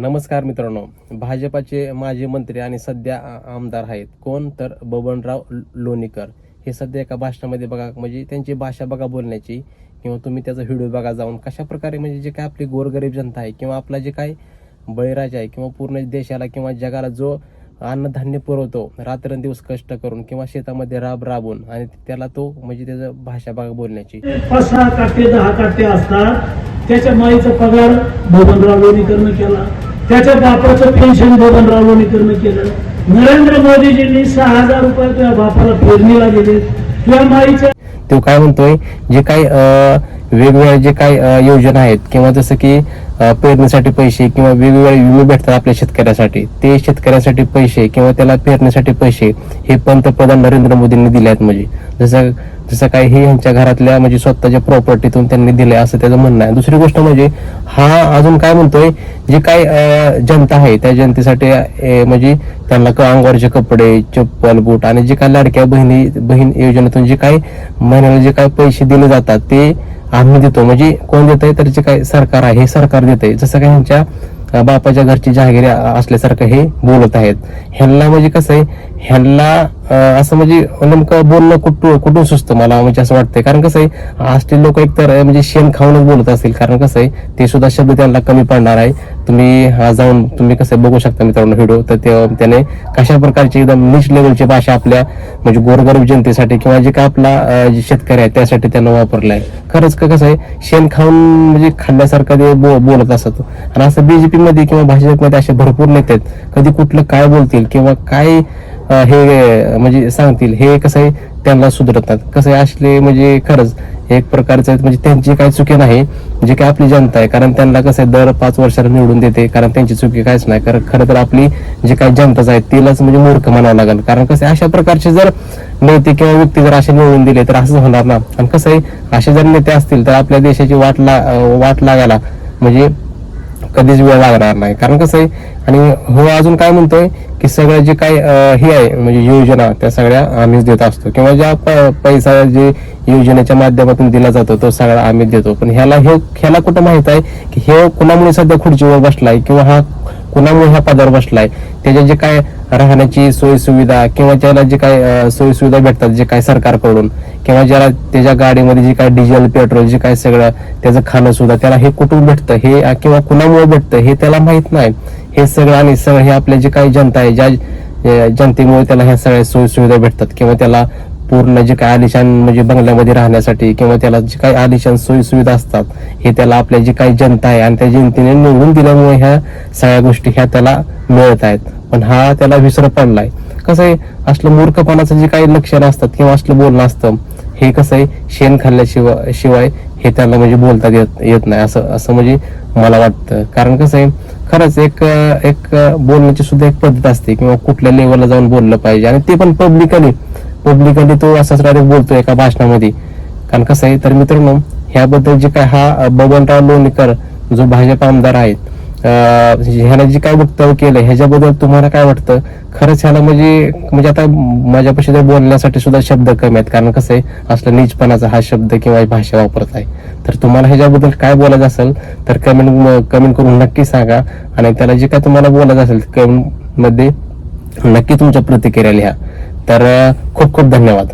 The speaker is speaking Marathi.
नमस्कार मित्रांनो. भाजपाचे माजी मंत्री आणि सध्या आमदार आहेत कोण? तर बबनराव लोणीकर. हे सध्या एका भाषणामध्ये बघा म्हणजे त्यांची भाषा बघा बोलण्याची किंवा तुम्ही त्याचा व्हिडिओ बघा जाऊन कशा प्रकारे म्हणजे जे काय आपली गोरगरीब जनता आहे किंवा आपला जे काय बळीराजा आहे किंवा पूर्ण देशाला किंवा जगाला जो अन्नधान्य पुरवतो रात्रंदिवस कष्ट करून किंवा शेतामध्ये राब राबून आणि त्याला तो म्हणजे त्याचं भाषा बघा बोलण्याची. पाच सहा काटे दहा काटे असतात. त्याच्या माईचा पगार बबनराव लोणीकरनं केला. त्याच्या बापाचं पेन्शन बबनराव लोणीकरनं केलं. नरेंद्र मोदीजींनी सहा हजार रुपये तुझ्या बापाला पेरणीला दिले. तुझ्या माईच्या तो काय म्हणतोय? जे काही वेगवेगळ्या जे काही योजना आहेत किंवा जसं की पेरणीसाठी पैसे किंवा वेगवेगळे विमे भेटतात आपल्या शेतकऱ्यासाठी ते शेतकऱ्यासाठी पैसे किंवा त्याला पेरण्यासाठी पैसे हे पंतप्रधान नरेंद्र मोदींनी दिले आहेत म्हणजे. जसं जसं काय हे यांच्या घरातल्या म्हणजे स्वतःच्या प्रॉपर्टीतून त्यांनी दिले असं त्याचं म्हणणं आहे. दुसरी गोष्ट म्हणजे हा अजून काय म्हणतोय जे काय जनता आहे त्या जनतेसाठी म्हणजे त्यांना क- अंगावरचे कपडे चप्पल बूट आणि जे काही लाडक्या बहिणी बहीण योजनेतून जे काय महिन्याला जे काय पैसे दिले जातात ते आम्ही देतो. म्हणजे कोण देत आहे तर जे काय सरकार आहे हे सरकार देत आहे जसं काय ह्यांच्या बापाच्या घरची जहागिरी असल्यासारखं हे बोलत आहेत. ह्यांना म्हणजे कसं आहे ह्यांना असं म्हणजे नेमकं बोलणं कुठून कुठून सुचतं मला? म्हणजे असं वाटतंय. कारण कसं आहे असले लोक एकतर म्हणजे शेण खाऊनच बोलत असतील. कारण कसं आहे ते सुद्धा शब्द त्यांना कमी पडणार आहे. तुम्ही हा जाऊन तुम्ही कसं बघू शकता मित्रांनो व्हिडिओ. तर त्याने कशा प्रकारची एकदम नीच लेवलची भाषा आपल्या म्हणजे गोरगरीब जनतेसाठी किंवा जे काय आपला जे शेतकरी आहे त्यासाठी त्यांना वापरला आहे खरंच का कसं आहे शेण खाऊन म्हणजे खाल्ल्यासारखं ते बो- बोलत असत. आणि असं बीजेपीमध्ये किंवा भाजपमध्ये असे भरपूर नेते आहेत. कधी कुठलं काय बोलतील किंवा काय हे म्हणजे सांगतील हे कसं आहे त्यांना सुधरतात. कसं आहे असले म्हणजे खरंच एक प्रकारचं म्हणजे त्यांची काही चुकी नाही जे काय आपली जनता आहे. कारण त्यांना कसं आहे दर पाच वर्षाला निवडून देते कारण त्यांची चुकी काहीच नाही. कारण खरं तर आपली जी काही जनताच आहे तिलाच म्हणजे मूर्ख म्हणावं लागेल. कारण कसं आहे अशा प्रकारचे जर नेते किंवा व्यक्ती जर असे निवडून दिले तर असंच होणार ना. आणि कसं आहे असे जर नेते असतील तर आपल्या देशाची वाट ला वाट लागायला म्हणजे कधीच वेळ लागणार नाही. कारण कसं आहे आणि हो अजून काय म्हणतोय की सगळं जे काय हे आहे म्हणजे योजना त्या सगळ्या आम्हीच देत असतो. किंवा ज्या प- पैसा जे योजनेच्या माध्यमातून दिला जातो तो सगळा आम्हीच देतो. पण ह्याला हे ह्याला कुठं माहीत आहे की हे कुणामुळे सध्या खुर्चीवर बसलाय किंवा हा कुणामुळे ह्या पदावर बसलाय? त्याच्या जे काय राहण्याची सोयी सुविधा किंवा त्याला जे काय सोयी सुविधा भेटतात जे काय सरकारकडून किंवा ज्याला त्याच्या गाडीमध्ये जे काय डिझेल पेट्रोल जे काय सगळं त्याचं खाणं सुद्धा त्याला हे कुठून भेटतं? हे किंवा कुणामुळे भेटतं? हे त्याला माहीत नाही. हे सगळं आणि सगळं हे आपल्या जे काही जनता आहे ज्या जनतेमुळे त्याला ह्या सगळ्या सोयी सुविधा भेटतात. किंवा त्याला पूर्ण जे काय आलिशान म्हणजे बंगल्यामध्ये राहण्यासाठी किंवा त्याला जे काही आलिशान सोयी सुविधा असतात हे त्याला आपल्या जी काही जनता आहे आणि त्या जनतेने निवडून दिल्यामुळे ह्या सगळ्या गोष्टी ह्या त्याला मिळत आहेत. पण हा त्याला विसर पडलाय कसं आहे असलं मूर्खपणाचं जे काही लक्षणं असतात किंवा असलं बोलणं असतं हे कसं आहे शेण खाल्ल्याशिवाय शिवाय हे त्यांना म्हणजे बोलता येत येत नाही. असं असं म्हणजे मला वाटतं. कारण कसं आहे खरंच एक एक बोलण्याची सुद्धा एक पद्धत असते किंवा कुठल्या लेवलला जाऊन बोललं पाहिजे. आणि ते पण पब्लिकली पब्लिकली तो असाच डायरेक्ट बोलतो एका भाषणामध्ये. कारण कसं आहे तर मित्रांनो ह्याबद्दल जे काय हा बबनराव लोणीकर जो भाजप आमदार आहेत अं, ह्यानं जे काय वक्तव्य केलं ह्याच्याबद्दल तुम्हाला काय वाटतं? खरंच ह्याला म्हणजे म्हणजे आता माझ्यापाशी जर बोलण्यासाठी सुद्धा शब्द कमी आहेत. कारण कसं आहे असलं नीचपणाचा हा शब्द किंवा भाषा वापरत आहे. तर तुम्हाला ह्याच्याबद्दल काय बोलायचं असेल तर कमेंट कमेंट करून नक्की सांगा. आणि त्याला जे काय तुम्हाला बोलायचं असेल कमेंटमध्ये नक्की तुमच्या प्रतिक्रिया लिहा. तर खूप खूप धन्यवाद.